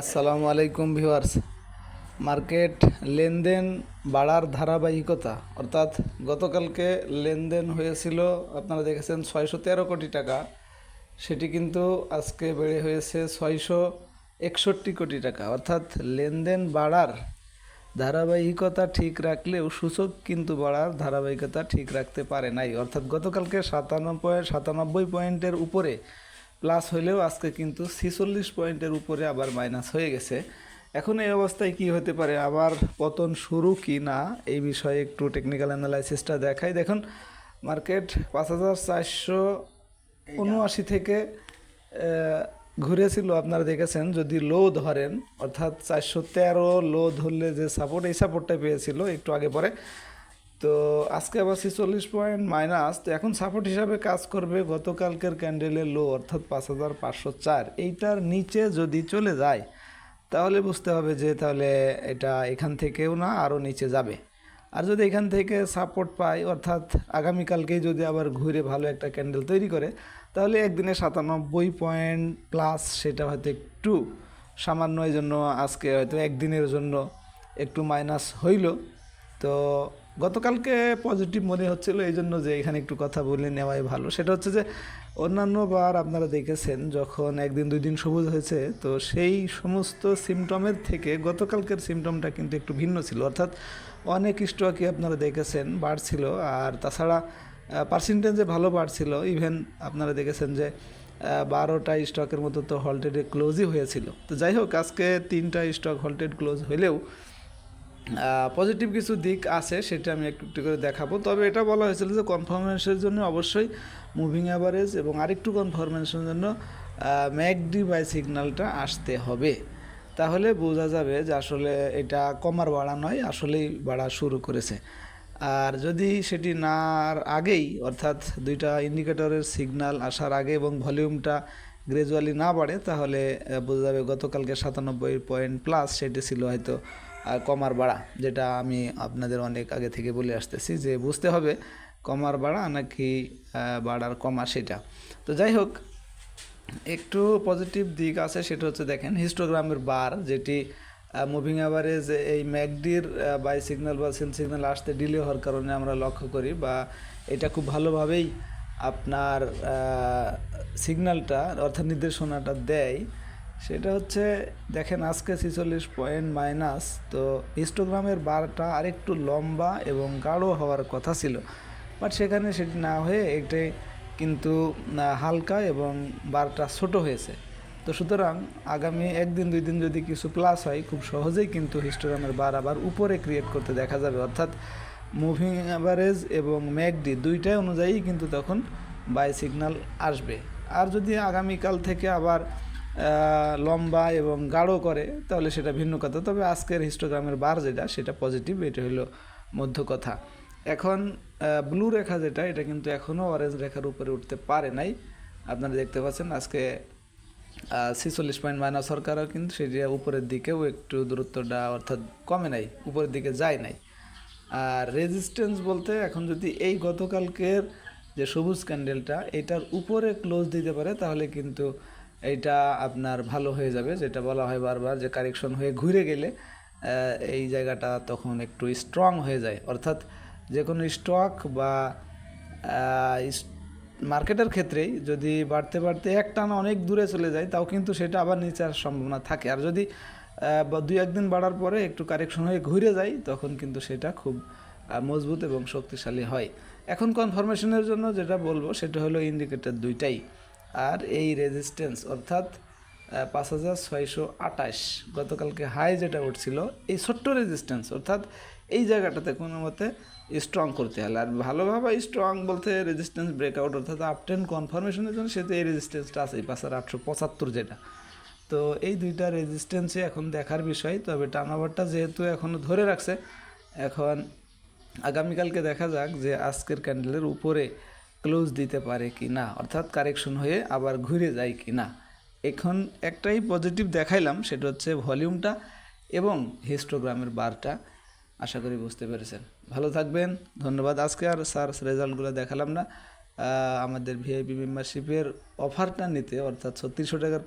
আসসালামু আলাইকুম viewers. Market লেনদেন বাড়ার ধারাবাহিকতা, অর্থাৎ গতকালকে লেনদেন হয়েছিল, আপনারা দেখেছেন ছয়শো তেরো কোটি টাকা। সেটি কিন্তু আজকে বেড়ে হয়েছে ছয়শো একষট্টি কোটি টাকা। অর্থাৎ লেনদেন বাড়ার ধারাবাহিকতা ঠিক রাখলেও সূচক কিন্তু বাড়ার ধারাবাহিকতা ঠিক রাখতে পারে নাই। অর্থাৎ গতকালকে সাতানব্বই সাতানব্বই পয়েন্টের উপরে প্লাস হলেও আজকে কিন্তু ছিচল্লিশ পয়েন্টের উপরে আবার মাইনাস হয়ে গেছে। এখন এই অবস্থায় কি হতে পারে? আবার পতন শুরু কি না? এই বিষয়ে একটু টেকনিক্যাল অ্যানালাইসিসটা দেখাই। দেখুন মার্কেট পাঁচ হাজার চারশো উনআশি থেকে ঘুরেছিল। আপনারা দেখেছেন, যদি লো ধরেন, অর্থাৎ চারশো তেরো লো ধরলে যে সাপোর্ট এই সাপোর্টটা পেয়েছিল একটু আগে পরে। তো আজকে আবার ছিচল্লিশ পয়েন্ট মাইনাস, তো এখন সাপোর্ট হিসাবে কাজ করবে গতকালকের ক্যান্ডেলের লো অর্থাৎ পাঁচ হাজার পাঁচশো চার। এইটার নিচে যদি চলে যায়, তাহলে বুঝতে হবে যে তাহলে এটা এখান থেকেও না, আরও নিচে যাবে। আর যদি এখান থেকে সাপোর্ট পায়, অর্থাৎ আগামীকালকেই যদি আবার ঘুরে ভালো একটা ক্যান্ডেল তৈরি করে, তাহলে একদিনে সাতানব্বই পয়েন্ট প্লাস সেটা হয়তো একটু সামান্য এই জন্য আজকে হয়তো একদিনের জন্য একটু মাইনাস হইল। তো গতকালকে পজিটিভ মনে হচ্ছিল এই জন্য যে এখানে একটু কথা বলে নেওয়াই ভালো। সেটা হচ্ছে যে, অন্যান্য বার আপনারা দেখেছেন যখন একদিন, দুই দিন সবুজ হয়েছে, তো সেই সমস্ত সিমটমের থেকে গতকালকের সিমটমটা কিন্তু একটু ভিন্ন ছিল। অর্থাৎ অনেক স্টকই আপনারা দেখেছেন, বাড়ছিল। আর তাছাড়া পার্সেন্টেজে ভালো বাড়ছিল ইভেন আপনারা দেখেছেন যে বারোটা স্টকের মতো তো হলটেডে ক্লোজই হয়েছিল। তো যাই হোক, আজকে তিনটা স্টক হলটেড ক্লোজ হলেও পজিটিভ কিছু দিক আছে, সেটা আমি একটু একটু করে দেখাবো। তবে এটা বলা হয়েছিল যে কনফার্মেশনের জন্য অবশ্যই মুভিং অ্যাভারেজ এবং আরেকটু কনফার্মেশনের জন্য ম্যাকডি বাই সিগন্যালটা আসতে হবে। তাহলে বোঝা যাবে যে আসলে এটা কমার বাড়া নয়, আসলেই বাড়া শুরু করেছে। আর যদি সেটি না আগেই, অর্থাৎ দুইটা ইন্ডিকেটরের সিগন্যাল আসার আগে এবং ভলিউমটা গ্রাজুয়ালি না বাড়ে, তাহলে বোঝা যাবে গতকালকে সাতানব্বই পয়েন্ট প্লাস সেটি ছিল হয়তো কমার বাড়া, যেটা আমি আপনাদের অনেক আগে থেকে বলে আসতেছি যে বুঝতে হবে কমার বাড়া নাকি বাড়ার কমা সেটা। তো যাই হোক, একটু পজিটিভ দিক আছে সেটা হচ্ছে দেখেন হিস্টোগ্রামের বার যেটি মুভিং অ্যাভারেজ এই ম্যাকডির বাই সিগন্যাল বা সেল সিগন্যাল আসতে ডিলে হওয়ার কারণে আমরা লক্ষ্য করি বা এটা খুব ভালোভাবেই আপনার সিগন্যালটা অর্থাৎ নির্দেশনাটা দেয়। সেটা হচ্ছে, দেখেন আজকে ছিচল্লিশ পয়েন্ট মাইনাস, তো হিস্টোগ্রামের বারটা আরেকটু লম্বা এবং গাঢ় হওয়ার কথা ছিল। বাট সেখানে সেটি না হয়ে এটাই কিন্তু হালকা এবং বারটা ছোট হয়েছে। তো সুতরাং আগামী একদিন, দুই দিন যদি কিছু প্লাস হয়, খুব সহজেই কিন্তু হিস্টোগ্রামের বার আবার উপরে ক্রিয়েট করতে দেখা যাবে। অর্থাৎ মুভিং অ্যাভারেজ এবং ম্যাকডি দুইটাই অনুযায়ী কিন্তু তখন বাই সিগন্যাল আসবে। আর যদি আগামীকাল থেকে আবার লম্বা এবং গাঢ় করে, তাহলে সেটা ভিন্ন কথা। তবে আজকের হিস্টোগ্রামের বার যেটা, সেটা পজিটিভ এটা হলো মধ্য কথা। এখন ব্লু রেখা যেটা, এটা কিন্তু এখনও অরেঞ্জ রেখার উপরে উঠতে পারে নাই। আপনারা দেখতে পাচ্ছেন আজকে ছিচল্লিশ পয়েন্ট মাইনাস সরকারও কিন্তু সেটা উপরের দিকেও একটু দূরত্বটা অর্থাৎ কমে নাই, উপরের দিকে যায় নাই। আর রেজিস্ট্যান্স বলতে এখন যদি এই গতকালকের যে সবুজ ক্যান্ডেলটা এটার উপরে ক্লোজ দিতে পারে, তাহলে কিন্তু এইটা আপনার ভালো হয়ে যাবে, যেটা বলা হয় বারবার যে কারেকশন হয়ে ঘুরে গেলে এই জায়গাটা তখন একটু স্ট্রং হয়ে যায়। অর্থাৎ যে কোনো স্টক বা মার্কেটের ক্ষেত্রেই যদি বাড়তে বাড়তে এক টানা অনেক দূরে চলে যায়, তাও কিন্তু সেটা আবার নিচে আসার সম্ভাবনা থাকে। আর যদি দুই একদিন বাড়ার পরে একটু কারেকশন হয়ে ঘুরে যায় তখন কিন্তু সেটা খুব মজবুত এবং শক্তিশালী হয়। এখন কনফার্মেশনের জন্য যেটা বলব, সেটা হলো ইন্ডিকেটর দুইটাই। আর এই রেজিস্ট্যান্স অর্থাৎ পাঁচ হাজার ছয়শো আটাশ গতকালকে হাই যেটা উঠছিল, এই ছোট্ট রেজিস্ট্যান্স অর্থাৎ এই জায়গাটাতে কোনো মতে স্ট্রং করতে হলে। আর ভালোভাবে স্ট্রং বলতে রেজিস্ট্যান্স ব্রেকআউট অর্থাৎ আপ টেন কনফার্মেশনের জন্য সেটা এই রেজিস্ট্যান্সটা আছে পাঁচ হাজার আটশো পঁচাত্তর যেটা। তো এই দুইটা রেজিস্ট্যান্সে এখন দেখার বিষয়, তবে টার্নওভারটা যেহেতু এখনও ধরে রাখছে, এখন আগামীকালকে দেখা যাক যে আজকের ক্যান্ডেলের উপরে ক্লোজ দিতে পারে কি না? অর্থাৎ কারেকশন হয়ে আবার ঘুরে যায় কি না? এখন একটাই পজিটিভ দেখাইলাম, সেটা হচ্ছে ভলিউমটা এবং হিস্টোগ্রামের বারটা। আশা করি বুঝতে পেরেছেন। ভালো থাকবেন। ধন্যবাদ। আজকে আর স্যার রেজাল্টগুলো দেখালাম না। আমাদের ভিআইপি মেম্বারশিপের অফারটা নিতে, অর্থাৎ ছত্রিশশো টাকার